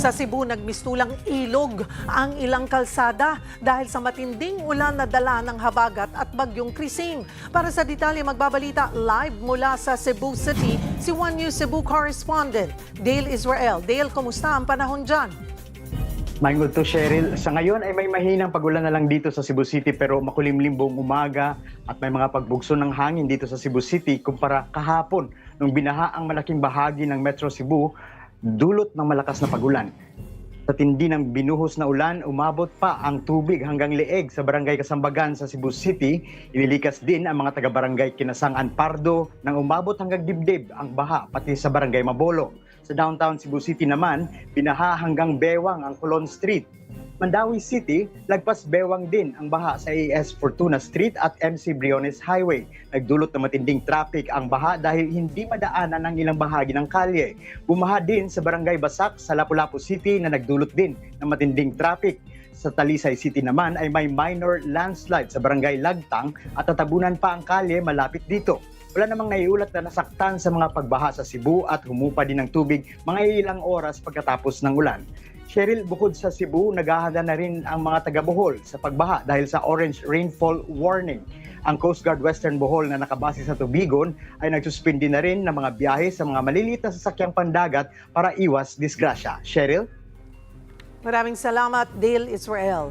Sa Cebu, nagmistulang ilog ang ilang kalsada dahil sa matinding ulan na dala ng habagat at bagyong krising. Para sa detalye, magbabalita live mula sa Cebu City si One News Cebu correspondent Dale Israel. Dale, kumusta ang panahon dyan? Maingod to Cheryl. Sa ngayon ay may mahinang pagulan na lang dito sa Cebu City pero makulimlim buong umaga at may mga pagbugso ng hangin dito sa Cebu City kumpara kahapon nung binaha ang malaking bahagi ng Metro Cebu dulot ng malakas na pagulan. Sa tindi ng binuhos na ulan, umabot pa ang tubig hanggang leeg sa barangay Kasambagan sa Cebu City. Inilikas din ang mga taga-barangay Kinasangan Pardo nang umabot hanggang dibdib ang baha pati sa barangay Mabolo. Sa downtown Cebu City naman, binaha hanggang Bewang ang Colon Street. Mandawi City, lagpas Bewang din ang baha sa AS Fortuna Street at MC Briones Highway. Nagdulot ng matinding traffic ang baha dahil hindi madaanan ang ilang bahagi ng kalye. Bumaha din sa Barangay Basak sa Lapu-Lapu City na nagdulot din ng matinding traffic. Sa Talisay City naman ay may minor landslide sa Barangay Lagtang at tatabunan pa ang kalye malapit dito. Wala namang naiulat na nasaktan sa mga pagbaha sa Cebu at humupa din ng tubig mga ilang oras pagkatapos ng ulan. Cheryl, bukod sa Cebu, naghahanda na rin ang mga taga Bohol sa pagbaha dahil sa orange rainfall warning. Ang Coast Guard Western Bohol na nakabase sa Tubigon ay nagsuspindi na rin ng mga biyahe sa mga maliliit na sasakyang pandagat para iwas disgrasya. Cheryl? Maraming salamat, Dale Israel.